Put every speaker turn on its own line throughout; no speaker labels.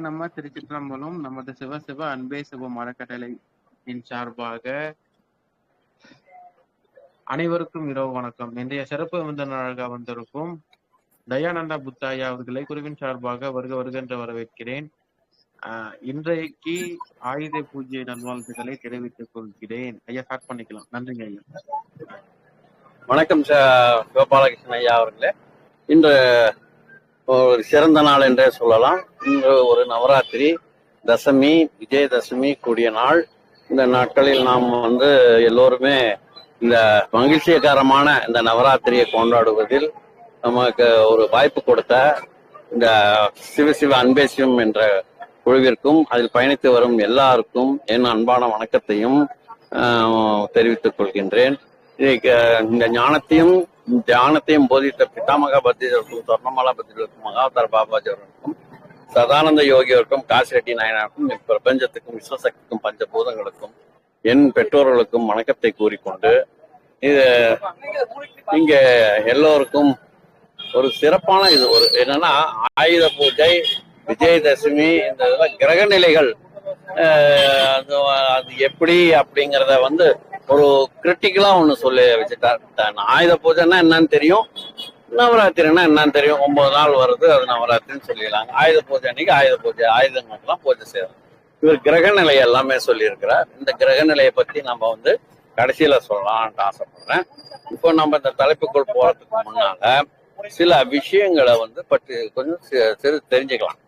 சிவாய நம்ம திருச்சிற்றம்பலம் நமது சிவ சிவ அன்பே சிவம் அறக்கட்டளையின் சார்பாக அனைவருக்கும் இரவு வணக்கம். இன்றைய சிறப்பு விருந்தினராக வந்திருக்கும் தயானந்தா புத்தாயா அவர்களை குருவின் சார்பாக வருக வருகின்ற வரவேற்கிறேன். ஆஹ் இன்றைக்கு ஆயுத பூஜை நல்வாழ்த்துக்களை தெரிவித்துக் கொள்கிறேன். ஐயா ஸ்டார்ட் பண்ணிக்கலாம். நன்றிங்க ஐயா.
வணக்கம் கோபாலகிருஷ்ணன் ஐயா அவர்களே. இன்று ஒரு சிறந்த நாள் என்றே சொல்லலாம். இன்று ஒரு நவராத்திரி தசமி விஜயதசமி கூடிய நாள். இந்த நாட்களில் நாம் வந்து எல்லோருமே இந்த மகிழ்ச்சியகரமான இந்த நவராத்திரியை கொண்டாடுவதில் நமக்கு ஒரு வாய்ப்பு கொடுத்த இந்த சிவ சிவ அன்பே சிவம் என்ற குழுவிற்கும் அதில் பயணித்து வரும் எல்லாருக்கும் என் அன்பான வணக்கத்தையும் தெரிவித்துக் கொள்கின்றேன். இந்த ஞானத்தையும் தியானத்தையும் போதித்த பிதாமக பத்திரருக்கும் சொர்ணமாலா பத்திரருக்கும் மகாவதார பாபாஜியவர்களுக்கும் சதானந்த சதானந்த காசி காசிரெட்டி நாயனாருக்கும் இப்பிரபஞ்சத்துக்கும் விஸ்வசக்திக்கும் பஞ்சபூதங்களுக்கும் என் பெற்றோர்களுக்கும் வணக்கத்தை கூறிக்கொண்டு இது இங்க எல்லோருக்கும் ஒரு சிறப்பான இது ஒரு என்னன்னா ஆயுத பூஜை விஜயதசமி இந்த இதெல்லாம் கிரக நிலைகள் அது அது எப்படி அப்படிங்கறத வந்து ஒரு கிரிட்டிக்கலா ஒண்ணு சொல்லி வச்சுட்டார் ஆயுத பூஜைன்னா என்னன்னு தெரியும். நவராத்திரின்னா என்னன்னு தெரியும். ஒன்பது நாள் வருது அது நவராத்திரின்னு சொல்லிடலாங்க ஆயுத பூஜை அன்னைக்கு ஆயுத பூஜை ஆயுதங்களுக்கெல்லாம் பூஜை செய்யணும் இவர் கிரக நிலை எல்லாமே சொல்லியிருக்கிறார். இந்த கிரக நிலையை பத்தி நம்ம வந்து கடைசியில சொல்லலாம்னு ஆசைப்படுறேன். இப்போ நம்ம இந்த தலைப்புக்குள் போறதுக்கு முன்னால சில விஷயங்களை வந்து பற்றி கொஞ்சம் சிறு தெரிஞ்சுக்கலாம்.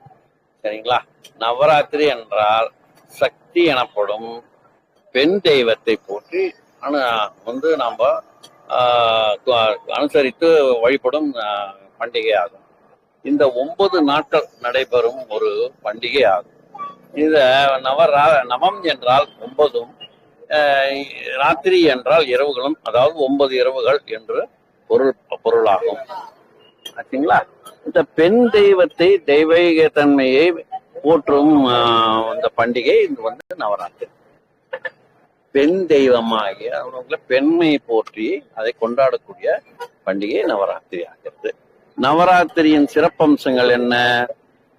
சரிங்களா? நவராத்திரி என்றால் சக்தி எனப்படும் பெண் தெய்வத்தை போற்றி அனு வந்து நாம் அனுசரித்து வழிபடும் பண்டிகை ஆகும் இந்த ஒன்பது நாட்கள் நடைபெறும் ஒரு பண்டிகை ஆகும் இத நவரா நவம் என்றால் ஒன்பதும் ராத்திரி என்றால் இரவுகளும் அதாவது ஒன்பது இரவுகள் என்று பொருள் பொருளாகும். ஆச்சுங்களா? இந்த பெண் தெய்வத்தை தெய்வீக தன்மையை போற்றும் அந்த பண்டிகை இது வந்து நவராத்திரி. பெண் தெய்வமாகிய அவங்கள பெண்மையை போற்றி அதை கொண்டாடக்கூடிய பண்டிகை நவராத்திரி ஆகிறது நவராத்திரியின் சிறப்பம்சங்கள் என்ன?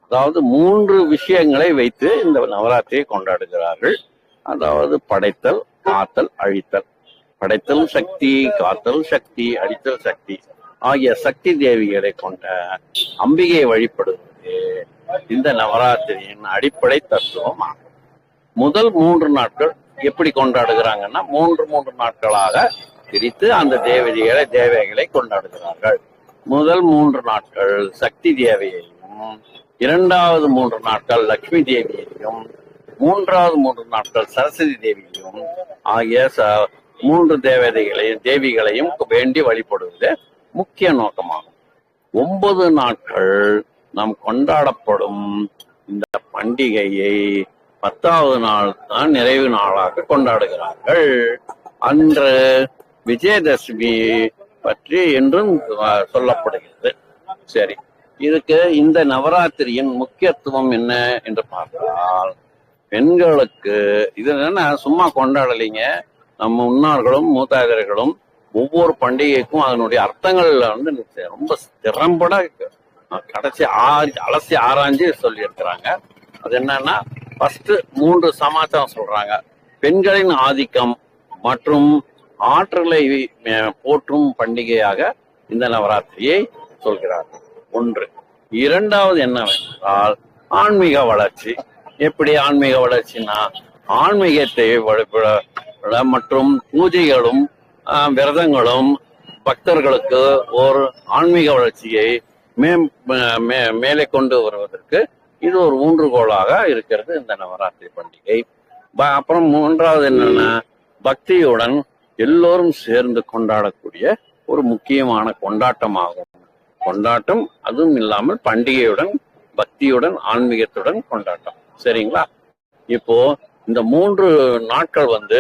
அதாவது மூன்று விஷயங்களை வைத்து இந்த நவராத்திரியை கொண்டாடுகிறார்கள். அதாவது படைத்தல் காத்தல் அழித்தல். படைத்தல் சக்தி காத்தல் சக்தி அழித்தல் சக்தி ஆகிய சக்தி தேவிகளை கொண்ட அம்பிகையை வழிபடுவது இந்த நவராத்திரியின் அடிப்படை தத்துவம் ஆகும். முதல் மூன்று நாட்கள் எப்படி கொண்டாடுகிறாங்கன்னா மூன்று மூன்று நாட்களாக பிரித்து அந்த தேவதைகளை தேவைகளை கொண்டாடுகிறார்கள். முதல் மூன்று நாட்கள் சக்தி தேவையையும் இரண்டாவது மூன்று நாட்கள் லக்ஷ்மி தேவியையும் மூன்றாவது மூன்று நாட்கள் சரஸ்வதி தேவியையும் ஆகிய ச- மூன்று தேவதைகளையும் தேவிகளையும் வேண்டி வழிபடுவது முக்கிய நோக்கமாகும். ஒன்பது நாட்கள் நாம் கொண்டாடப்படும் இந்த பண்டிகையை பத்தாவது நாள் தான் நிறைவு நாளாக கொண்டாடுகிறார்கள். அன்று விஜயதசமி பற்றி என்றும் சொல்லப்படுகிறது. சரி இதுக்கு இந்த நவராத்திரியின் முக்கியத்துவம் என்ன என்று பார்த்தால் பெண்களுக்கு இது என்ன சும்மா கொண்டாடலைங்க. நம்ம முன்னார்களும் மூதாதையர்களும் ஒவ்வொரு பண்டிகைக்கும் அதனுடைய அர்த்தங்கள்ல வந்து ரொம்ப திறம்பட கடைசி ஆறு அலசி ஆராய்ஞ்சு சொல்லியிருக்கிறாங்க. அது என்னன்னா ஃபர்ஸ்ட் மூன்று சமாச்சாரம் சொல்றாங்க. பெண்களின் ஆதிக்கம் மற்றும் ஆற்றலை போற்றும் பண்டிகையாக இந்த நவராத்திரியை சொல்கிறார்கள் ஒன்று. இரண்டாவது என்னவென்றால் ஆன்மீக வளர்ச்சி. எப்படி ஆன்மீக வளர்ச்சினா ஆன்மீகத்தை மற்றும் பூஜைகளும் விரதங்களும் பக்தர்களுக்கு ஒரு ஆன்மீக வளர்ச்சியை மே மே- மேலே கொண்டு வருவதற்கு இது ஒரு ஊன்றுகோலாக இருக்கிறது இந்த நவராத்திரி பண்டிகை. அப்புறம் மூன்றாவது என்னன்னா பக்தியுடன் எல்லோரும் சேர்ந்து கொண்டாடக்கூடிய ஒரு முக்கியமான கொண்டாட்டமாகும். கொண்டாட்டம் அதுவும் இல்லாமல் பண்டிகையுடன் பக்தியுடன் ஆன்மீகத்துடன் கொண்டாட்டம். சரிங்களா? இப்போ இந்த மூன்று நாட்கள் வந்து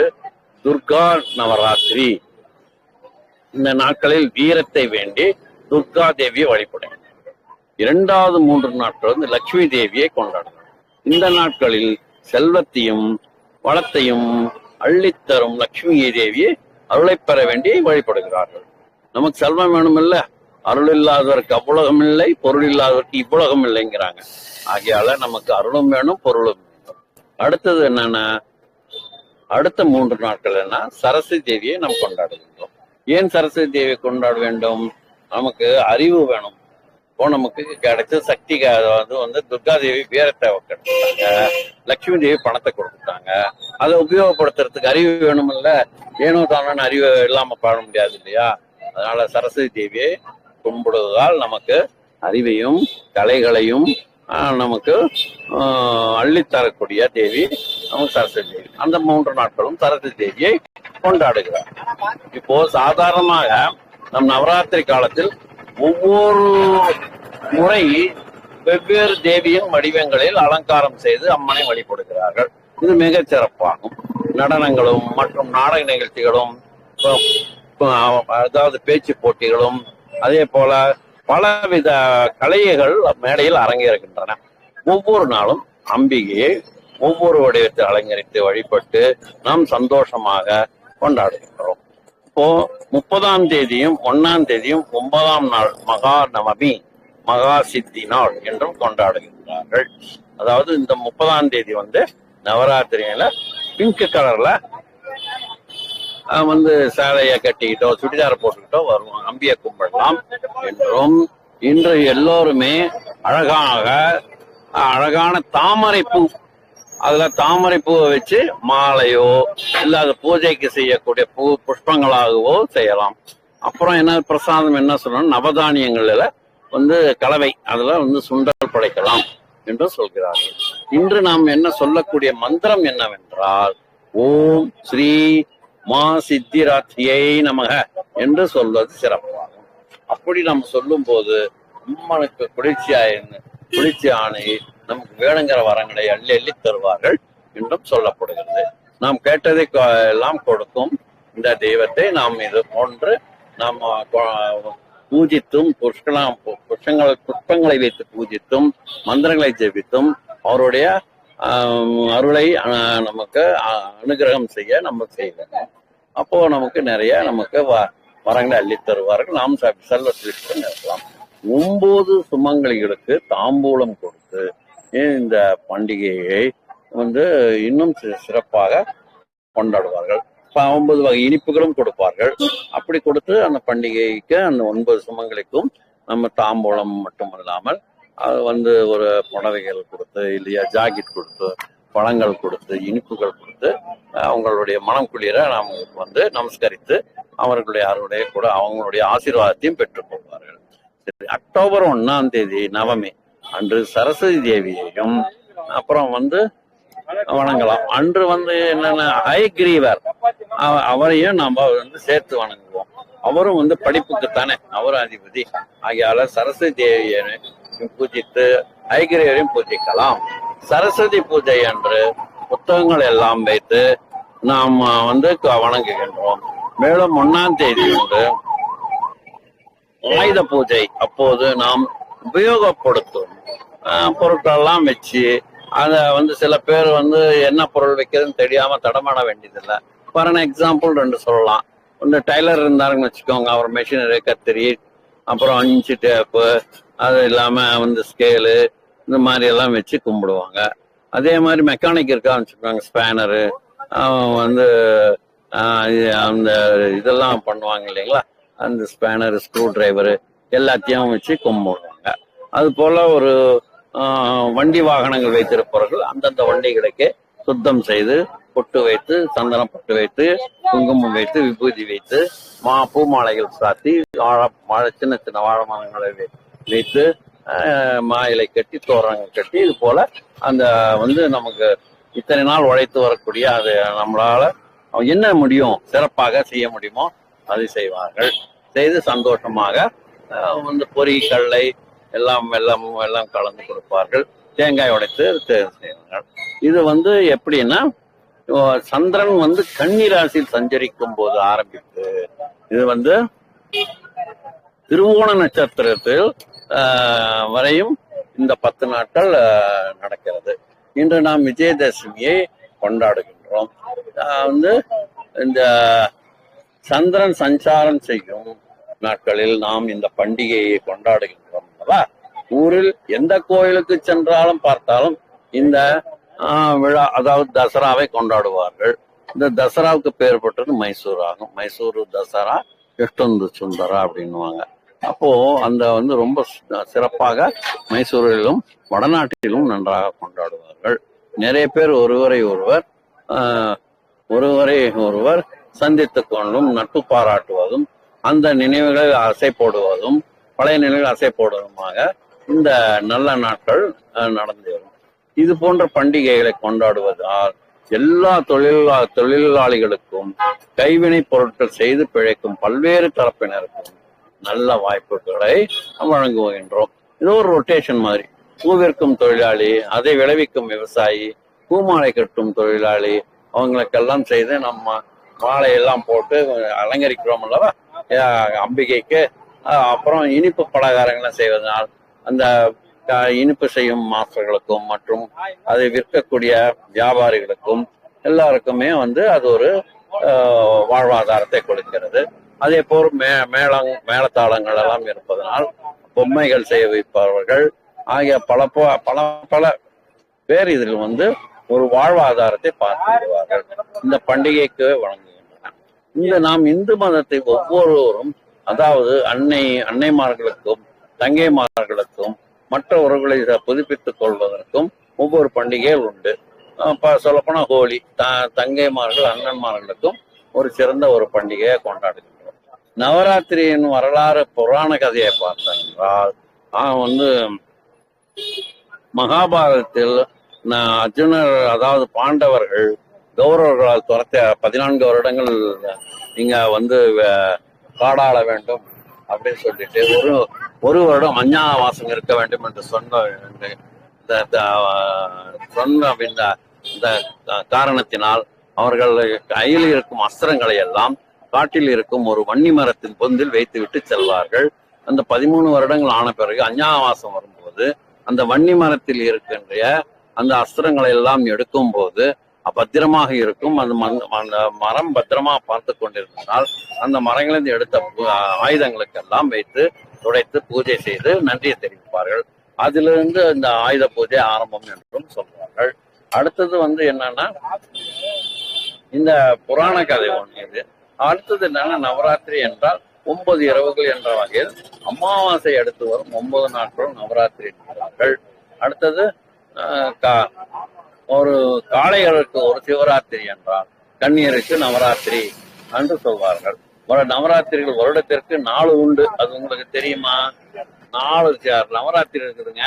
துர்கா நவராத்திரி. இந்த நாட்களில் வீரத்தை வேண்டி துர்கா தேவியை வழிபடுங்க இரண்டாவது மூன்று நாட்கள் வந்து லட்சுமி தேவியை கொண்டாடுறாங்க இந்த நாட்களில் செல்வத்தையும் வளத்தையும் அள்ளித்தரும் லட்சுமி தேவியை அருளை பெற வேண்டிய வழிபடுகிறார்கள். நமக்கு செல்வம் வேணுமில்ல அருள் இல்லாதவருக்கு அவ்வுலகம் இல்லை பொருள் இல்லாதவருக்கு இவ்வுலகம் இல்லைங்கிறாங்க. ஆகையால நமக்கு அருளும் வேணும் பொருளும் வேணும். அடுத்தது என்னன்னா அடுத்த மூன்று நாட்கள் என்ன? சரஸ்வதி தேவியை நாம் கொண்டாடுகின்றோம். ஏன் சரஸ்வதி தேவியை கொண்டாட வேண்டும்? நமக்கு அறிவு வேணும். அப்போ நமக்கு கிடைச்ச சக்தி வந்து வந்து துர்கா தேவி வீரத்தை கிடைச்சிட்டாங்க லட்சுமி தேவி பணத்தை கொடுத்துட்டாங்க. அதை உபயோகப்படுத்துறதுக்கு அறிவு வேணுமில்ல. ஏனோ தானோன்னு அறிவு இல்லாம பாட முடியாது இல்லையா? அதனால சரஸ்வதி தேவியை கும்பிடுவதால் நமக்கு அறிவையும் கலைகளையும் நமக்கு அள்ளித்தரக்கூடிய தேவி நமக்கு சரஸ்வதி தேவி. அந்த மூன்று நாட்களும் சரஸ்வதி தேவியை கொண்டாடுகிறார். இப்போ சாதாரணமாக நம் நவராத்திரி காலத்தில் ஒவ்வொரு முறை வெவ்வேறு தேவியின் வடிவங்களில் அலங்காரம் செய்து அம்மனை வழிபடுகிறார்கள். இது மிகச் சிறப்பாகும். நடனங்களும் மற்றும் நாடக நிகழ்ச்சிகளும் அதாவது பேச்சு போட்டிகளும் அதே போல பலவித கலைகள் மேடையில் அரங்கேறுகின்றன. ஒவ்வொரு நாளும் அம்பிகையை ஒவ்வொரு வடிவத்தை அலங்கரித்து வழிபட்டு நாம் சந்தோஷமாக கொண்டாடுகின்றோம். இப்போ முப்பதாம் தேதியும் ஒன்னாம் தேதியும் ஒன்பதாம் நாள் மகா நவமி மகா சித்தி நாள் என்றும் கொண்டாடுகின்றார்கள். அதாவது இந்த முப்பதாம் தேதி வந்து நவராத்திரியில பிங்க் கலர்ல வந்து சேலையை கட்டிக்கிட்டோ சுடிதார் போட்டுக்கிட்டோ வருவோம் அம்பியை கும்பிடலாம் என்றும் இன்று எல்லோருமே அழகாக அழகான தாமரை பூ அதுல தாமரை பூவை வச்சு மாலையோ இல்ல அது பூஜைக்கு செய்யக்கூடிய பூ புஷ்பங்களாகவோ செய்யலாம். அப்புறம் என்ன பிரசாதம் என்ன சொல்லணும் நவதானியங்கள்ல வந்து கலவை. அதுல வந்து சுண்டல் படைக்கலாம் என்று சொல்கிறார்கள். இன்று நாம் என்ன சொல்லக்கூடிய மந்திரம் என்னவென்றால் ஓம் ஸ்ரீ மா சித்திராத்திரியை நமக என்று சொல்வது சிறப்பாகும். அப்படி நாம் சொல்லும் போது அம்மனுக்கு குளிர்ச்சியாயிருந்து குளிர்ச்சி ஆணை நமக்கு வேணுங்கிற வரங்களை அள்ளி அள்ளி தருவார்கள் என்றும் சொல்லப்படுகிறது. நாம் கேட்டதை எல்லாம் கொடுக்கும் இந்த தெய்வத்தை நாம் இது போன்று நாம் பூஜித்தும் புஷ்கலாம் புஷ்பங்களை புஷ்பங்களை வைத்து பூஜித்தும் மந்திரங்களை ஜெபித்தும் அவருடைய அருளை நமக்கு அனுகிரகம் செய்ய நம்ம செய்யணும் அப்போ நமக்கு நிறைய நமக்கு வ- வரங்களை அள்ளி தருவார்கள். நாம் ச- செல்வ செழிப்புடன் இருக்கலாம் ஒன்பது சுமங்கலிகளுக்கு தாம்பூலம் கொடுத்து இந்த பண்டிகையை வந்து இன்னும் சிறப்பாக கொண்டாடுவார்கள். ஒன்பது வகை இனிப்புகளும் கொடுப்பார்கள். அப்படி கொடுத்து அந்த பண்டிகைக்கு அந்த ஒன்பது சுமங்களுக்கும் நம்ம தாம்பூலம் மட்டும் இல்லாமல் அது வந்து ஒரு புடவைகள் கொடுத்து இல்லையா ஜாக்கெட் கொடுத்து பழங்கள் கொடுத்து இனிப்புகள் கொடுத்து அவங்களுடைய மனம் குளிர நாம் வந்து நமஸ்கரித்து அவர்களுடைய அருடைய கூட அவங்களுடைய ஆசீர்வாதத்தையும் பெற்றுக்கொள்வார்கள் சரி, அக்டோபர் ஒன்னாம் தேதி நவமி. அன்று சரஸ்வதி தேவியையும் அப்புறம் வந்து வணங்கலாம். அன்று வந்து என்னன்னா ஹயக்ரீவர் அவ- அவரையும் நம்ம வந்து சேர்த்து வணங்குவோம். அவரும் வந்து படிப்புக்குத்தானே அவரும் அதிபதி. ஆகியால சரஸ்வதி தேவியையும் பூஜித்து ஹயக்ரீவரையும் பூஜிக்கலாம். சரஸ்வதி பூஜை அன்று புத்தகங்கள் எல்லாம் வைத்து நாம் வந்து க- வணங்குகின்றோம். மேலும் ஒன்னாம் தேதி வந்து ஆயுத பூஜை. அப்போது நாம் உபயோகப்படுத்தும் பொருட்கள்லாம் வச்சு அதை வந்து சில பேர் வந்து என்ன பொருள் வைக்கிறதுன்னு தெரியாம தடமாட வேண்டியதில்லை. ஃபார் an எக்ஸாம்பிள் ரெண்டு சொல்லலாம். ஒன்று டைலர் இருந்தாருன்னு வச்சுக்கோங்க. அவர் மெஷினரி கத்திரி அப்புறம் அஞ்சு டேப்பு அது இல்லாம வந்து ஸ்கேலு இந்த மாதிரி எல்லாம் வச்சு கும்பிடுவாங்க. அதே மாதிரி மெக்கானிக் இருக்கான்னு வச்சுக்கோங்க ஸ்பேனரு வந்து அந்த இதெல்லாம் பண்ணுவாங்க இல்லைங்களா? அந்த ஸ்பேனர் ஸ்க்ரூ டிரைவரு எல்லாத்தையும் வச்சு கும்பிடுவாங்க. அது போல ஒரு வண்டி வாகனங்கள் வைத்திருப்பவர்கள் அந்தந்த வண்டிகளுக்கு சுத்தம் செய்து பொட்டு வைத்து சந்தனம் பொட்டு வைத்து குங்குமம் வைத்து விபூதி வைத்து மா பூ மாலைகள் சாத்தி வாழை வாழை சின்ன சின்ன வாழை மரங்களை வை- வைத்து மாயிலை கட்டி தோரணங்கள் கட்டி இது போல அந்த வந்து நமக்கு இத்தனை நாள் உழைத்து வரக்கூடிய அது நம்மளால என்ன முடியும் சிறப்பாக செய்ய முடியுமோ அதை செய்வார்கள். செய்து சந்தோஷமாக வந்து பொறி கடலை எல்லாம் வெல்லம் எல்லாம் கலந்து கொடுப்பார்கள். தேங்காய் உடைத்து செய்வார்கள். இது வந்து எப்படின்னா சந்திரன் வந்து கன்னி ராசியில் சஞ்சரிக்கும் போது ஆரம்பித்து இது வந்து திருவோண நட்சத்திரத்தில் ஆஹ், வரையும் இந்த பத்து நாட்கள் நடக்கிறது. இன்று நாம் விஜயதசமியை கொண்டாடுகின்றோம். ஆஹ், வந்து இந்த சந்திரன் சஞ்சாரம் செய்யும் நாட்களில் நாம் இந்த பண்டிகையை கொண்டாடுகின்றோம் அல்லவா? ஊரில் எந்த கோயிலுக்கு சென்றாலும் பார்த்தாலும் இந்த ஆஹ், விழா அதாவது தசராவை கொண்டாடுவார்கள். இந்த தசராவுக்கு பேர் பெற்றது மைசூர் ஆகும். மைசூர் தசரா எஷ்டொந்து சுந்தரா அப்படின்னுவாங்க. அப்போ அந்த வந்து ரொம்ப சிறப்பாக மைசூரிலும் வடநாட்டிலும் நன்றாக கொண்டாடுவார்கள். நிறைய பேர் ஒருவரை ஒருவர் ஆஹ், ஒருவரை ஒருவர் சந்தித்துக் கொண்டும் நட்பு பாராட்டுவதும் அந்த நினைவுகளை அசை போடுவதும் பழைய நினைவுகள் அசை போடுவதுமாக இந்த நல்ல நாட்கள் நடந்து வரும். இது போன்ற பண்டிகைகளை கொண்டாடுவதால் எல்லா தொழிலா தொழிலாளிகளுக்கும் கைவினை பொருட்கள் செய்து பிழைக்கும் பல்வேறு தரப்பினருக்கும் நல்ல வாய்ப்புகளை வழங்குகின்றோம் இது ஒரு ரொட்டேஷன் மாதிரி. பூவிற்கும் தொழிலாளி அதை விளைவிக்கும் விவசாயி பூமாலை கட்டும் தொழிலாளி அவங்களுக்கெல்லாம் செய்து நம்ம மாலை எல்லாம் போட்டு அலங்கரிக்கிறோம் அல்லவா? அம்பிகைக்கு அப்புறம் இனிப்பு பலகாரங்களை செய்வதனால் அந்த இனிப்பு செய்யும் மாஸ்டர்களுக்கும் மற்றும் அதை விற்கக்கூடிய வியாபாரிகளுக்கும் எல்லாருக்குமே வந்து அது ஒரு வாழ்வாதாரத்தை கொடுக்கிறது. அதே போல் மே மேளம் மேளத்தாளங்கள் எல்லாம் இருப்பதனால் பொம்மைகள் செய்ய வைப்பவர்கள் ஆகிய பல ப- பல பல பேர் இதில் வந்து ஒரு வாழ்வாதாரத்தை பார்த்து வருவார்கள் இந்த பண்டிகைக்கு வழங்கும் இந்த நாம் இந்து மதத்தை ஒவ்வொருவரும் அதாவது அன்னை அன்னைமார்களுக்கும் தங்கைமார்களுக்கும் மற்ற உறவுகளை புதுப்பித்துக் கொள்வதற்கும் ஒவ்வொரு பண்டிகைகள் உண்டு. சொல்லப்போனா ஹோலி. த தங்கைமார்கள் அண்ணன்மார்களுக்கும் ஒரு சிறந்த ஒரு பண்டிகையை கொண்டாடுகின்றோம். நவராத்திரியின் வரலாறு புராண கதையை பார்த்தென்றால் வந்து மகாபாரதத்தில் அர்ஜுனர் அதாவது பாண்டவர்கள் கௌரவர்களால் துரத்த பதினான்கு வருடங்கள் நீங்க வந்து காடாள வேண்டும் அப்படின்னு சொல்லிட்டு ஒரு ஒரு வருடம் அஞ்ஞாவாசம் இருக்க வேண்டும் என்று சொன்ன இந்த- சொன்ன இந்த இந்த காரணத்தினால் அவர்கள் கையில் இருக்கும் அஸ்திரங்களை எல்லாம் காட்டில் இருக்கும் ஒரு வன்னி மரத்தின் பொந்தில் வைத்துவிட்டு செல்வார்கள். அந்த பதிமூணு வருடங்கள் ஆன பிறகு அஞ்ஞாவாசம் வரும்போது அந்த வன்னி மரத்தில் இருக்கின்ற அந்த அஸ்திரங்களை எல்லாம் எடுக்கும் போது பத்திரமாக இருக்கும். அந்த மண்- அந்த மரம் பத்திரமா பார்த்து கொண்டிருந்தால் அந்த மரங்களிலிருந்து எடுத்த ஆயுதங்களுக்கு எல்லாம் வைத்து துடைத்து பூஜை செய்து நன்றியை தெரிவிப்பார்கள். அதிலிருந்து இந்த ஆயுத பூஜை ஆரம்பம் என்றும் சொல்வார்கள். அடுத்தது வந்து என்னன்னா இந்த புராண கதை ஒன்று இது. அடுத்தது என்னன்னா நவராத்திரி என்றால் ஒன்பது இரவுகள் என்ற வகையில் அமாவாசை அடுத்து வரும் ஒன்பது நாட்கள் நவராத்திரி என்கிறார்கள் அடுத்தது ஆஹ், கா- ஒரு காளைகளுக்கு ஒரு சிவராத்திரி என்றால் கன்னியருக்கு நவராத்திரி என்று சொல்வார்கள். ஒரு நவராத்திரிகள் வருடத்திற்கு நாலு உண்டு. அது உங்களுக்கு தெரியுமா? நாலு நவராத்திரி இருக்குதுங்க.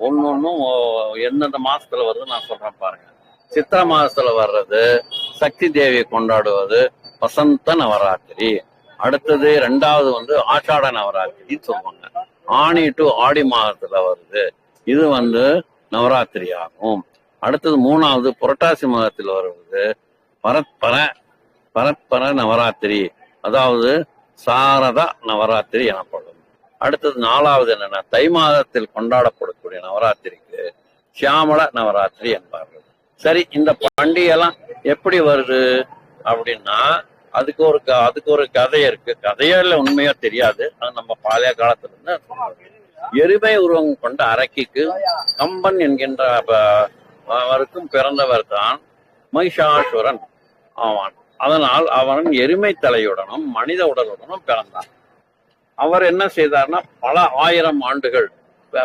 ஒன்னொன்னும் எந்தெந்த மாசத்துல வருது நான் சொல்றேன் பாருங்க. சித்திர மாசத்துல வர்றது சக்தி தேவியை கொண்டாடுவது வசந்த நவராத்திரி. அடுத்தது ரெண்டாவது வந்து ஆஷாட நவராத்திரின்னு சொல்லுவாங்க. ஆணி டு ஆடி மாதத்துல வருது. இது வந்து நவராத்திரி ஆகும். அடுத்தது மூணாவது புரட்டாசி மாதத்தில் வருவது பரத்பர பரத்பர நவராத்திரி. அதாவது சாரதா நவராத்திரி எனப்படும். அடுத்தது நாலாவது என்னன்னா தை மாதத்தில் கொண்டாடப்படக்கூடிய நவராத்திரிக்கு சியாமள நவராத்திரி என்பார்கள். சரி இந்த பண்டிகை எல்லாம் எப்படி வருது அப்படின்னா அதுக்கு ஒரு க- அதுக்கு ஒரு கதை இருக்கு. கதையோ இல்லை உண்மையோ தெரியாது. அது நம்ம பழைய காலத்துல இருந்து எருமை உருவம் கொண்ட அரக்கிக்கு கம்பன் என்கின்ற ப- அவருக்கும் பிறந்தவர் தான் மகிஷாசுரன் ஆவான். அதனால் அவன் எருமை தலையுடனும் மனித உடலுடனும் பிறந்தான். அவர் என்ன செய்தார்னா பல ஆயிரம் ஆண்டுகள்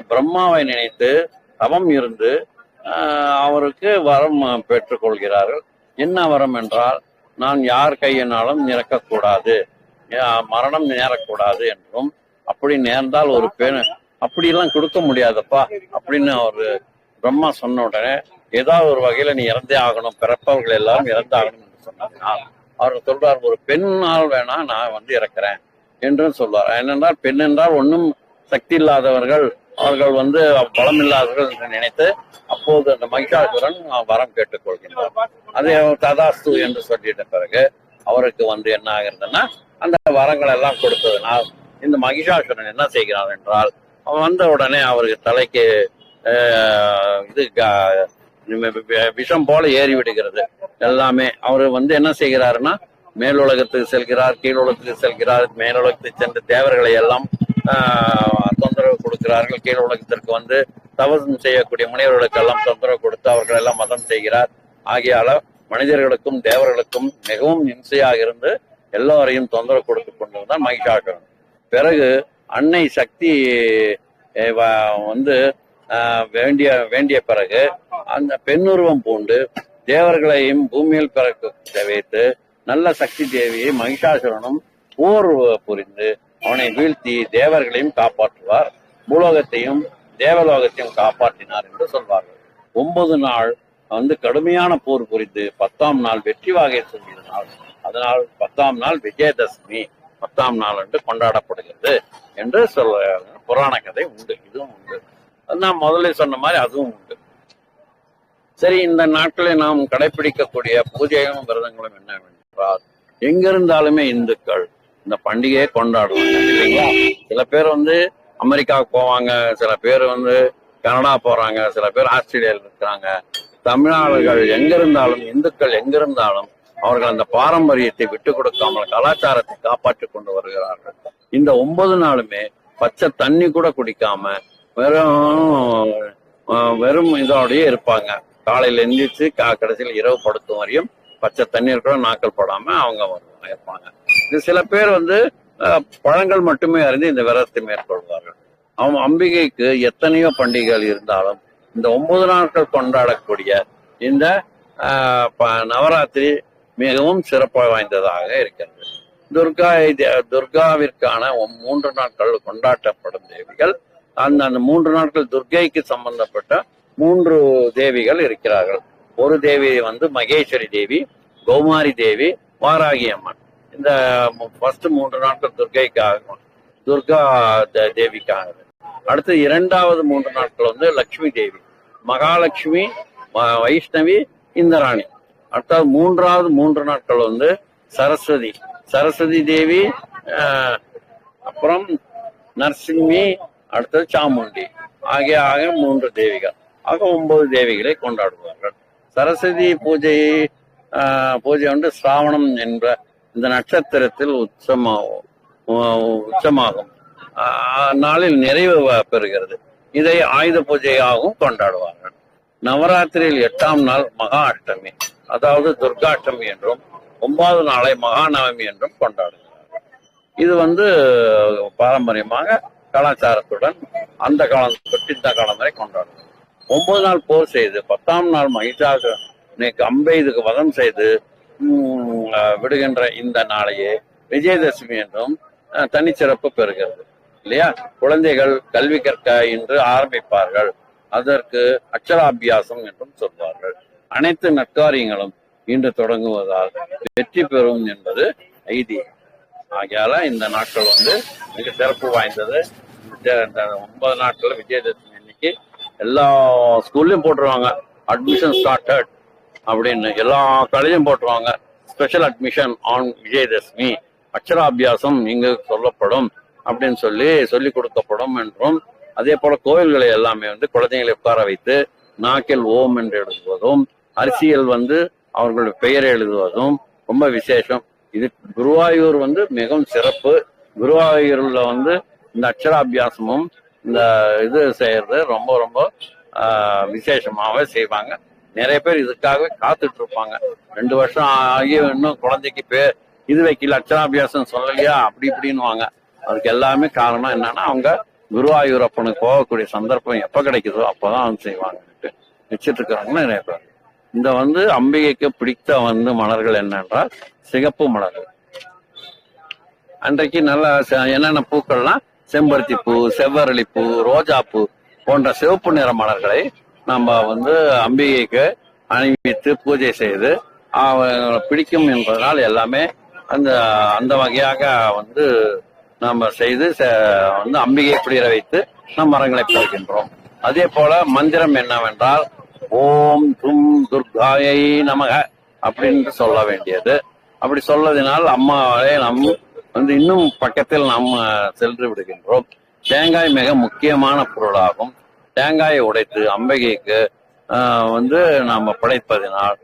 பிரம்மாவை நினைத்து தவம் இருந்து அவருக்கு வரம் பெற்றுக்கொள்கிறார்கள். என்ன வரம் என்றால் நான் யார் கையினாலும் நிறக்கக்கூடாது மரணம் நேரக்கூடாது என்றும் அப்படி நேர்ந்தால் ஒரு பெண் அப்படியெல்லாம் கொடுக்க முடியாதப்பா அப்படின்னு அவர் பிரம்மா சொன்ன உடனே ஏதாவது ஒரு வகையில நீ இறந்தே ஆகணும் பிறப்பவர்கள் எல்லாரும் இறந்து ஆகணும்னு என்று அவர் சொல்றார் ஒரு பெண்ணால் வேணா நான் வந்து இறக்குறேன் என்றும் சொல்வார். ஏனென்றால் பெண் என்றால் ஒன்றும் சக்தி இல்லாதவர்கள் அவர்கள் வந்து பலம் இல்லாதவர்கள் என்று நினைத்து அப்போது அந்த மகிஷாசுரன் வரம் கேட்டுக்கொள்கின்றார் அதே ததாஸ்து என்று சொல்லிட்ட பிறகு அவருக்கு வந்து என்ன ஆகிறதுன்னா அந்த வரங்கள் எல்லாம் கொடுத்ததுனால் இந்த மகிஷாசுரன் என்ன செய்கிறார் என்றால் வந்த உடனே அவருக்கு தலைக்கு இது விஷம் போல ஏறி விடுகிறது. எல்லாமே அவர் வந்து என்ன செய்கிறாருன்னா மேலுலகத்துக்கு செல்கிறார் கீழுலகத்துக்கு செல்கிறார் மேலுலகத்துக்கு சென்று தேவர்களை எல்லாம் தொந்தரவு கொடுக்கிறார்கள். கீழ் உலகத்திற்கு வந்து தவசம் செய்யக்கூடிய முனிவர்களுக்கு எல்லாம் தொந்தரவு கொடுத்து அவர்கள் எல்லாம் மதம் செய்கிறார். ஆகியால மனிதர்களுக்கும் தேவர்களுக்கும் மிகவும் இம்சையாக இருந்து எல்லோரையும் தொந்தரவு கொடுத்து கொண்டிருந்தான் மகிஷாசுரன். பிறகு அன்னை சக்தி வ- வந்து வேண்டிய வேண்டிய பிறகு அந்த பெண்ணுருவம் பூண்டு தேவர்களையும் பூமியில் பிறக்க வைத்து நல்ல சக்தி தேவியை மகிஷாசுரனும் போர் புரிந்து அவனை வீழ்த்தி தேவர்களையும் காப்பாற்றுவார். பூலோகத்தையும் தேவலோகத்தையும் காப்பாற்றினார் என்று சொல்வார்கள். ஒன்பது நாள் வந்து கடுமையான போர் புரிந்து பத்தாம் நாள் வெற்றி வாகை சொல்லியதனால் அதனால் பத்தாம் நாள் விஜயதசமி பத்தாம் நாள் என்று கொண்டாடப்படுகிறது என்று சொல்ல புராண கதை உண்டு இதுவும் உண்டு. நான் முதல்ல சொன்ன மாதிரி அதுவும் உண்டு. சரி இந்த நாட்களை நாம் கடைபிடிக்கக்கூடிய பூஜைகளும் விரதங்களும் என்னவென்றால் எங்கிருந்தாலுமே இந்துக்கள் இந்த பண்டிகையை கொண்டாடுவாங்க இல்லைங்களா? சில பேர் வந்து அமெரிக்காவுக்கு போவாங்க சில பேர் வந்து கனடா போறாங்க சில பேர் ஆஸ்திரேலியாவில் இருக்கிறாங்க. தமிழர்கள் எங்க இருந்தாலும் இந்துக்கள் எங்க இருந்தாலும் அவர்கள் அந்த பாரம்பரியத்தை விட்டு கொடுக்காமல் கலாச்சாரத்தை காப்பாற்றி கொண்டு வருகிறார்கள். இந்த ஒன்பது நாளுமே பச்சை தண்ணி கூட குடிக்காம வெறும் வெறும் இதோடய இருப்பாங்க. காலையில எந்திரிச்சு கா- கடைசியில் இரவு படுத்தும் வரையும் பச்சை தண்ணீர் கூட நாக்கள் படாம அவங்க இருப்பாங்க. இது சில பேர் வந்து ஆஹ், பழங்கள் மட்டுமே அறிந்து இந்த விரதத்தை மேற்கொள்வார்கள். அவங்க அம்பிகைக்கு எத்தனையோ பண்டிகைகள் இருந்தாலும் இந்த ஒன்பது நாட்கள் கொண்டாடக்கூடிய இந்த ஆஹ், ப- நவராத்திரி மிகவும் சிறப்பு வாய்ந்ததாக இருக்கிறது. துர்கா தே- துர்காவிற்கான மூன்று நாட்கள் கொண்டாடப்படும் தேவிகள் அந்த அந்த மூன்று நாட்கள் துர்கைக்கு சம்பந்தப்பட்ட மூன்று தேவிகள் இருக்கிறார்கள். ஒரு தேவி வந்து மகேஸ்வரி தேவி கௌமாரி தேவி வாராகி அம்மன். இந்த ஃபர்ஸ்ட் மூன்று நாட்கள் துர்கைக்காக துர்கா தே- தேவிக்காக அடுத்து இரண்டாவது மூன்று நாட்கள் வந்து லக்ஷ்மி தேவி. மகாலட்சுமி வ- வைஷ்ணவி இந்திராணி. அடுத்தது மூன்றாவது மூன்று நாட்கள் வந்து சரஸ்வதி. சரஸ்வதி தேவி அப்புறம் நரசிம்மி அடுத்தது சாமுண்டி. ஆகிய ஆக மூன்று தேவிகள். ஆக ஒன்பது தேவிகளை கொண்டாடுவார்கள். சரஸ்வதி பூஜை ஆஹ், பூஜை வந்து சிராவணம் என்ற இந்த நட்சத்திரத்தில் உச்சமாகும். உச்சமாகும் நாளில் நிறைவு பெறுகிறது. இதை ஆயுத பூஜையாகவும் கொண்டாடுவார்கள். நவராத்திரியில் எட்டாம் நாள் மகா அஷ்டமி. அதாவது துர்காஷ்டமி என்றும் ஒன்பது நாளை மகாநவமி என்றும் கொண்டாடுகிறார்கள். இது வந்து பாரம்பரியமாக கலாச்சாரத்துடன் அந்த காலம் தொட்டு இந்த காலம் வரை கொண்டாடுவோம் ஒன்பது நாள் போர் செய்து பத்தாம் நாள் மகிஷாக அம்பை இதுக்கு வதம் செய்து உம், விடுகின்ற இந்த நாளையே விஜயதசமி என்றும் தனிச்சிறப்பு பெறுகிறது. இல்லையா? குழந்தைகள் கல்வி கற்க என்று ஆரம்பிப்பார்கள். அதற்கு அக்ஷராபியாசம் என்றும் சொல்வார்கள். அனைத்து நற்காரியங்களும் இன்று தொடங்குவதால் வெற்றி பெறும் என்பது ஐதீகம். ஆகையால இந்த நாட்கள் வந்து மிக சிறப்பு வாய்ந்தது. இந்த ஒன்பது நாட்கள் விஜயதசமி இன்னைக்கு எல்லா ஸ்கூல்லையும் போட்டுருவாங்க. அட்மிஷன் ஸ்டார்டட் அப்படின்னு எல்லா காலேஜும் போட்டுருவாங்க. Special admission on Vijayadashami Aksharabhyasam இங்கு சொல்லப்படும் அப்படின்னு சொல்லி சொல்லி கொடுக்கப்படும் என்றும் அதே போல கோயில்களை எல்லாமே வந்து குழந்தைகளை உட்கார வைத்து நாக்கில் ஓம் என்று எழுதுவதும் அரசியல் வந்து அவர்களுடைய பெயரை எழுதுவதும் ரொம்ப விசேஷம். இது குருவாயூர் வந்து மிகவும் சிறப்பு. குருவாயூர்ல வந்து இந்த அக்ஷராபியாசமும் இந்த இது செய்யறது ரொம்ப ரொம்ப ஆஹ், செய்வாங்க. நிறைய பேர் இதுக்காகவே காத்துட்டு இருப்பாங்க ரெண்டு வருஷம் ஆகி இன்னும் குழந்தைக்கு பேர் இது வைக்கல அக்ஷராபியாசம் சொல்லலையா அப்படி இப்படின்னுவாங்க. அதுக்கு எல்லாமே காரணம் என்னன்னா அவங்க குருவாயூரப்பனுக்கு போகக்கூடிய சந்தர்ப்பம் எப்ப கிடைக்குதோ அப்பதான் வந்து செய்வாங்க வச்சுட்டு இருக்கிறாங்கன்னு நிறைய பேர். இந்த வந்து அம்பிகைக்கு பிடித்த வந்து மலர்கள் என்னென்றால் சிகப்பு மலர்கள். அன்றைக்கு நல்ல என்னென்ன பூக்கள்லாம் செம்பருத்தி பூ செவ்வரளி பூ ரோஜா பூ போன்ற சிவப்பு நிற மலர்களை நம்ம வந்து அம்பிகைக்கு அணிவித்து பூஜை செய்து பிடிக்கும் என்பதனால் எல்லாமே அந்த அந்த வகையாக வந்து நம்ம செய்து ச- வந்து அம்பிகை புளிர வைத்து நம் மரங்களை பெறுகின்றோம் அதே போல மந்திரம் என்னவென்றால் ஓம் தும் துர்காயை நமக அப்படின்னு சொல்ல வேண்டியது. அப்படி சொல்லதினால் அம்மாவை நம் வந்து இன்னும் பக்கத்தில் நாம் சென்று விடுகின்றோம். தேங்காய் மிக முக்கியமான பொருளாகும். தேங்காயை உடைத்து அம்பிகைக்கு ஆஹ், வந்து நாம படைப்பதினால்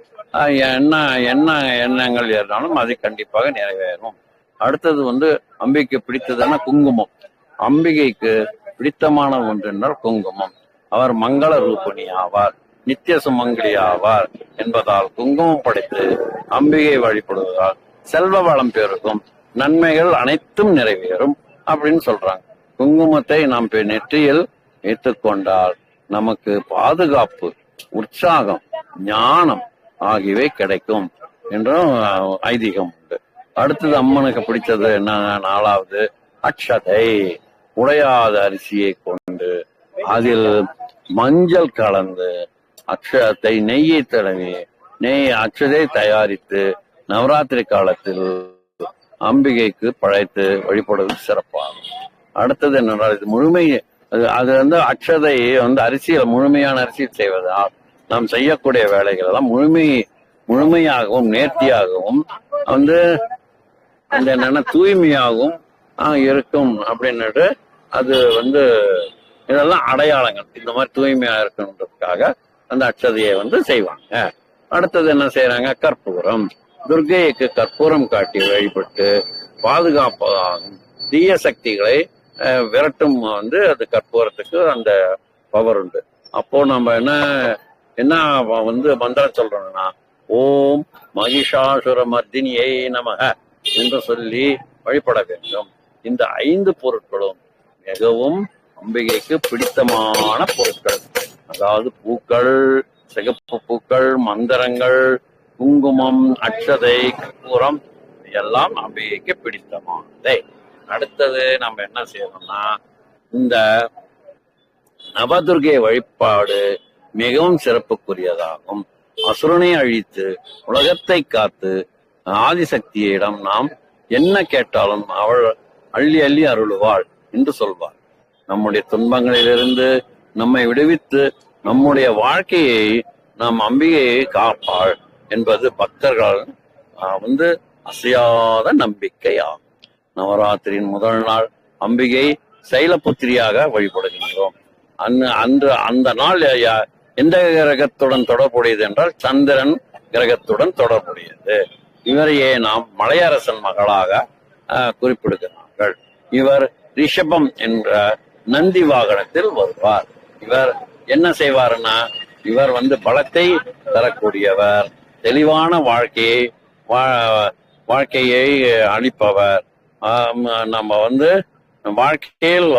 என்ன என்ன எண்ணங்கள் ஏறினாலும் அது கண்டிப்பாக நிறைவேறும். அடுத்தது வந்து அம்பிகைக்கு பிடித்ததுன்னா குங்குமம். அம்பிகைக்கு பிடித்தமான ஒன்று என்றால் குங்குமம். அவர் மங்கள ரூபணி ஆவார் நித்திய சுமங்கலி ஆவார் என்பதால் குங்குமம் படைத்து அம்பிகை வழிபடுவதால் செல்வ வளம் பெருகும். நன்மைகள் அனைத்தும் நிறைவேறும் அப்படின்னு சொல்றாங்க. குங்குமத்தை நாம் நெற்றியில் வைத்துக்கொண்டால் நமக்கு பாதுகாப்பு உற்சாகம் ஞானம் ஆகியவை கிடைக்கும் என்றும் ஐதீகம் உண்டு. அடுத்தது அம்மனுக்கு பிடிச்சது என்ன நாலாவது அக்ஷதை. உடையாத அரிசியை கொண்டு அதில் மஞ்சள் கலந்து அக்ஷத்தை நெய்யை தடவி நெய் அக்ஷதை தயாரித்து நவராத்திரி காலத்தில் அம்பிகைக்கு படைத்து வழிபடுவது சிறப்பாகும். அடுத்தது என்னென்றால் இது முழுமை அது வந்து அக்ஷதை வந்து அரிசியில் முழுமையான அரிசியில் செய்வதால் நாம் செய்யக்கூடிய வேலைகள் எல்லாம் முழுமை முழுமையாகவும் நேர்த்தியாகவும் வந்து அந்த என்னன்னா தூய்மையாகவும் ஆஹ், இருக்கும் அப்படின்னுட்டு அது வந்து இதெல்லாம் அடையாளங்கள். இந்த மாதிரி தூய்மையா இருக்கணுன்றதுக்காக அந்த அக்ஷதையை வந்து செய்வாங்க. அடுத்தது என்ன செய்யறாங்க கற்பூரம். துர்கைக்கு கற்பூரம் காட்டி வழிபட்டு பாதுகாப்பதாகும். தீய சக்திகளை அஹ், விரட்டும் வந்து அது கற்பூரத்துக்கு அந்த பவர் உண்டு. அப்போ நம்ம என்ன என்ன வந்து மந்திரம் சொல்றோம்னா ஓம் மகிஷாசுர மர்தினியை நமக என்று சொல்லி வழிபட வேண்டும். இந்த ஐந்து பொருட்களும் மிகவும் அம்பிகைக்கு பிடித்தமான பொருட்கள். அதாவது பூக்கள் சிகப்பு பூக்கள் மந்திரங்கள் குங்குமம் அச்சதை கற்பூரம் எல்லாம் அம்பிகைக்கு பிடித்தமானதே அடுத்தது நம்ம என்ன செய்யணும்னா இந்த நவதுர்கை வழிபாடு மிகவும் சிறப்புக்குரியதாகும். அசுரனை அழித்து உலகத்தை காத்து ஆதிசக்தியிடம் நாம் என்ன கேட்டாலும் அவள் அள்ளி அள்ளி அருளுவாள் என்று சொல்வார் நம்முடைய துன்பங்களிலிருந்து நம்மை விடுவித்து நம்முடைய வாழ்க்கையை நாம் அம்பிகையை காப்பாள். என்பது பக்தர்கள் வந்து அசையாத நம்பிக்கையாகும் நவராத்திரியின் முதல் நாள் அம்பிகை சைலபுத்திரியாக வழிபடுகின்றோம். அன்று அன்று அந்த நாள் எந்த கிரகத்துடன் தொடர்புடையது என்றால் சந்திரன் கிரகத்துடன் தொடர்புடையது. இவரையே நாம் மலையரசன் மகளாக குறிப்பிடுகிறார்கள். இவர் ரிஷபம் என்ற நந்தி வாகனத்தில் வருவார். இவர் என்ன செய்வாருன்னா இவர் வந்து பலத்தை தரக்கூடியவர். தெளிவான வாழ்க்கையை வா- வாழ்க்கையை அளிப்பவர். நம்ம வந்து வாழ்க்கையில்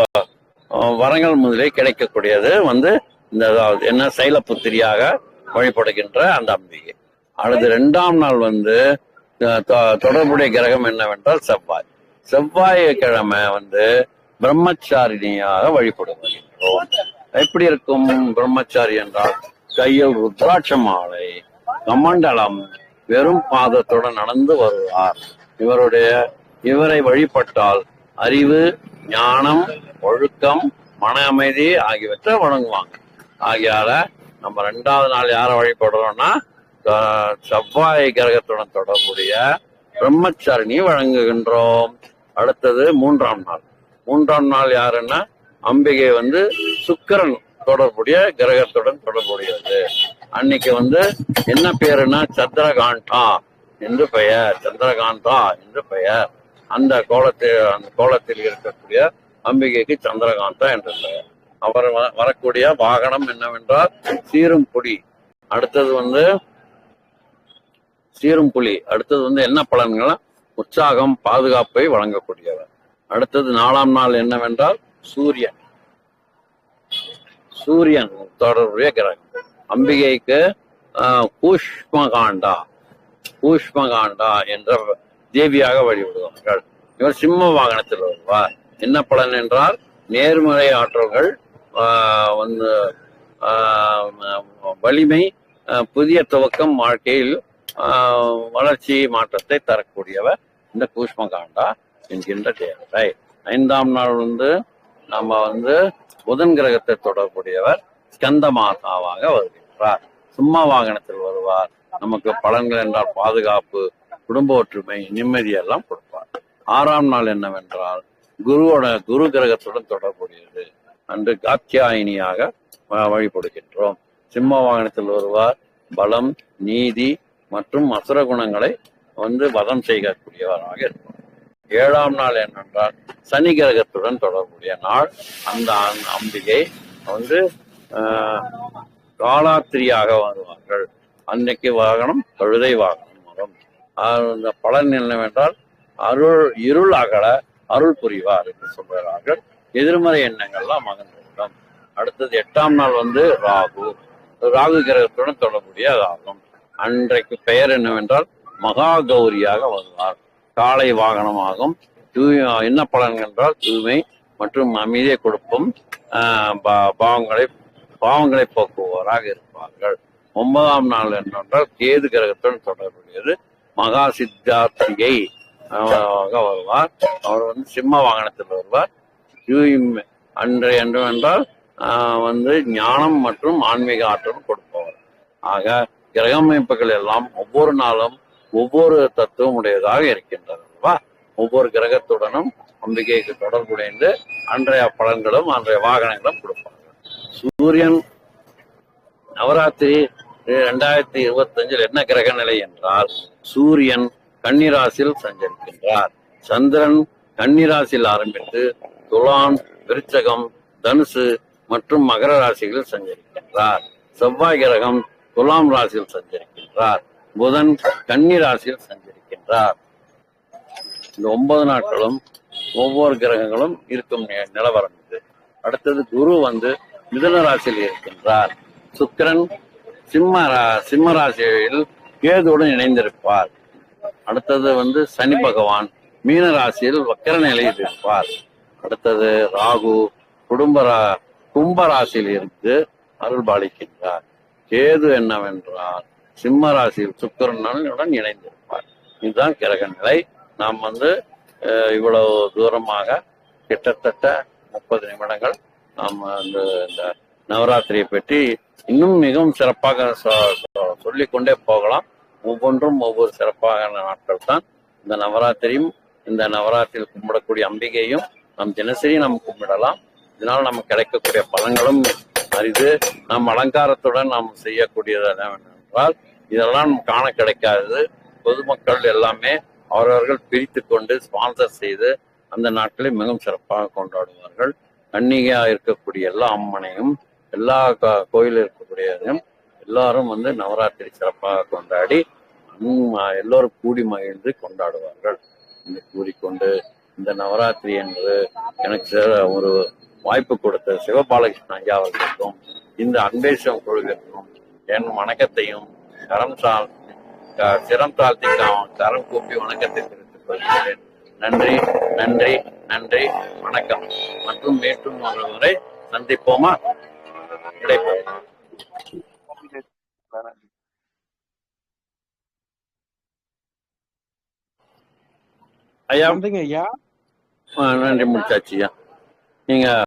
வரங்கள் முதலே கிடைக்கக்கூடியது வந்து இந்த என்ன என்ன சைலபுத்திரியாக வழிபடுகின்ற அந்த அம்பிகை. அடுத்து ரெண்டாம் நாள் வந்து தொ- தொடர்புடைய கிரகம் என்னவென்றால் செவ்வாய். செவ்வாய் கிழமை வந்து பிரம்மச்சாரிணியாக வழிபடுகின்றோம் எப்படி இருக்கும் பிரம்மச்சாரி என்றால் கையில் ருத்ராட்ச மாலை கமண்டலம் வெறும் பாதத்துடன் நடந்து வருவார். இவருடைய இவரை வழிபட்டால் அறிவு ஞானம் ஒழுக்கம் மன அமைதி ஆகியவற்றை வழங்குவாங்க. ஆகியால நம்ம ரெண்டாவது நாள் யாரை வழிபடுறோம்னா செவ்வாய் கிரகத்துடன் தொடர்புடைய பிரம்மச்சாரணியை வழங்குகின்றோம். அடுத்தது மூன்றாம் நாள். மூன்றாம் நாள் யாருன்னா அம்பிகை வந்து சுக்கிரன் தொடர்புடைய கிரகத்துடன் தொடர்புடையது. அன்னைக்கு வந்து என்ன பேருன்னா சந்திரகாந்தா என்று பெயர். சந்திரகாந்தா என்று பெயர். அந்த கோலத்தில் அந்த கோலத்தில் இருக்கக்கூடிய அம்பிகைக்கு சந்திரகாந்தா என்று பெயர். அவர் வ- வரக்கூடிய வாகனம் என்னவென்றால் சீரும் புலி அடுத்தது வந்து சீரும் புலி அடுத்தது வந்து என்ன பலன்கள் உற்சாகம் பாதுகாப்பை வழங்கக்கூடியவர். அடுத்தது நாலாம் நாள் என்னவென்றால் சூரியன். சூரியன் தொடர்புடைய கிரகம். அம்பிகைக்கு கூஷ்மகாண்டா கூஷ்மகாண்டா என்ற தேவியாக வழிபடுவார்கள். இவர் சிம்ம வாகனத்தில் வருவார். என்ன பலன் என்றால் நேர்மறை ஆற்றல்கள் வந்து வலிமை புதிய துவக்கம் வாழ்க்கையில் வளர்ச்சி மாற்றத்தை தரக்கூடியவர் இந்த கூஷ்மகாண்டா என்கின்ற தேவதை. ஐந்தாம் நாள் வந்து நம்ம வந்து புதன் கிரகத்தை தொடரக்கூடியவர் ஸ்கந்த மாதாவாக வருகின்றார் சும்மா வாகனத்தில் வருவார். நமக்கு பலன்கள் என்றால் பாதுகாப்பு குடும்ப ஒற்றுமை நிம்மதி எல்லாம் கொடுப்பார். ஆறாம் நாள் என்னவென்றால் குருவோட குரு கிரகத்துடன் தொடர்புடையது. அன்று காத்தியாயினியாக வழிபடுகின்றோம். சிம்ம வாகனத்தில் வருவார். பலம் நீதி மற்றும் அசுர குணங்களை வந்து வதம் செய்யக்கூடியவராக இருப்பார். ஏழாம் நாள் என்னென்றால் சனி கிரகத்துடன் தொடர்புடைய நாள். அந்த அம்பிகை வந்து ஆஹ், காலாத்திரியாக வருவார்கள். அன்னைக்கு வாகனம் கழுதை வாகனம் வரும். அந்த பலன் என்னவென்றால் அருள் இருள் அகல அருள் புரிவார் என்று சொல்கிறார்கள். எதிர்மறை எண்ணங்கள்லாம் அகன்றுவிடும் அடுத்தது எட்டாம் நாள் வந்து ராகு. ராகு கிரகத்துடன் தொடர்புடைய ஆகும் அன்றைக்கு பெயர் என்னவென்றால் மகா கௌரியாக வருவார். காலை வாகனமாகும். தூய் என்ன பலன் என்றால் தூய்மை மற்றும் அமைதியை கொடுப்பும் ஆஹ், பா- பாவங்களை பாவங்களை போக்குவோராக இருப்பார்கள். ஒன்பதாம் நாள் என்னவென்றால் கேது கிரகத்துடன் தொடர்புடையது. மகா சித்தார்த்திகை வருவார். அவர் வந்து சிம்ம வாகனத்தில் வருவார். அன்று என்றுவென்றால் ஆஹ், வந்து ஞானம் மற்றும் ஆன்மீக ஆற்றல் கொடுப்பவர். ஆக கிரகமைப்புகள் எல்லாம் ஒவ்வொரு நாளும் ஒவ்வொரு தத்துவம் உடையதாக இருக்கின்றது அல்லவா? ஒவ்வொரு கிரகத்துடனும் அம்பிகைக்கு தொடர்புடைந்து அன்றைய பலன்களும் அன்றைய வாகனங்களும் கொடுப்பார். சூரியன் நவராத்திரி இரண்டாயிரத்தி இருபத்தஞ்சில் என்ன கிரக நிலை என்றால் சூரியன் கன்னிராசியில் சஞ்சரிக்கின்றார். சந்திரன் கன்னிராசியில் ஆரம்பித்து துலான் விருச்சகம் தனுசு மற்றும் மகர ராசிகளில் சஞ்சரிக்கின்றார். செவ்வாய் கிரகம் துலாம் ராசியில் சஞ்சரிக்கின்றார். புதன் கன்னி ராசியில் சஞ்சரிக்கின்றார். இந்த ஒன்பது நாட்களும் ஒவ்வொரு கிரகங்களும் இருக்கும் நிலவரம் இது. அடுத்தது குரு வந்து மிதுன ராசியில் இருக்கின்றார் சுக்கிரன் சிம்ம ரா- சிம்ம ராசியில் கேதுவுடன் இணைந்திருப்பார். அடுத்தது வந்து சனி பகவான் மீன ராசியில் வக்கர நிலையில் இருப்பார். அடுத்தது ராகு குடும்ப ரா- கும்ப ராசியில் இருந்து அருள் பாலிக்கின்றார். கேது என்னவென்றால் சிம்ம ராசியில் சுக்கரனுடன் இணைந்திருப்பார். இதுதான் கிரக நிலை. நாம் வந்து இவ்வளவு தூரமாக கிட்டத்தட்ட முப்பது நிமிடங்கள் அந்த இந்த நவராத்திரியை பற்றி இன்னும் மிகவும் சிறப்பாக சொ- சொல்லிக்கொண்டே போகலாம். ஒவ்வொன்றும் ஒவ்வொரு சிறப்பான நாட்கள் தான். இந்த நவராத்திரியும் இந்த நவராத்திரியில் கும்பிடக்கூடிய அம்பிகையும் நம் தினசரி நாம் கும்பிடலாம். இதனால் நமக்கு கிடைக்கக்கூடிய பலன்களும் அரிது. நம் அலங்காரத்துடன் நாம் செய்யக்கூடியது என்னவென்றால் இதெல்லாம் காண கிடைக்காது பொதுமக்கள் எல்லாமே அவரவர்கள் பிரித்து கொண்டு ஸ்பான்சர் செய்து அந்த நாட்களை மிகவும் சிறப்பாக கொண்டாடுவார்கள். அன்னிகையா இருக்கக்கூடிய எல்லா அம்மனையும் எல்லா கோ- கோயில் இருக்கக்கூடியதையும் எல்லாரும் வந்து நவராத்திரி சிறப்பாக கொண்டாடி எல்லோரும் கூடி மகிழ்ந்து கொண்டாடுவார்கள். என்று கூறிக்கொண்டு இந்த நவராத்திரி என்று எனக்கு சிற- ஒரு வாய்ப்பு கொடுத்த சிவபாலகிருஷ்ணன் ஐயா அவர்களுக்கும் இந்த அன்பேசம் குழுவிற்கும் என் வணக்கத்தையும் கரம் தாழ் சிரம் தாழ்த்தி கரம் கூப்பி வணக்கத்தை தெரிவித்துக் கொள்கிறேன். நன்றி நன்றி நன்றி வணக்கம். மற்றும் மீண்டும் ஒரு முறை சந்திப்போமா? கிடைப்போம் ஐயா.
ஐயா.
நன்றி முடிச்சாச்சு ஐயா. நீங்க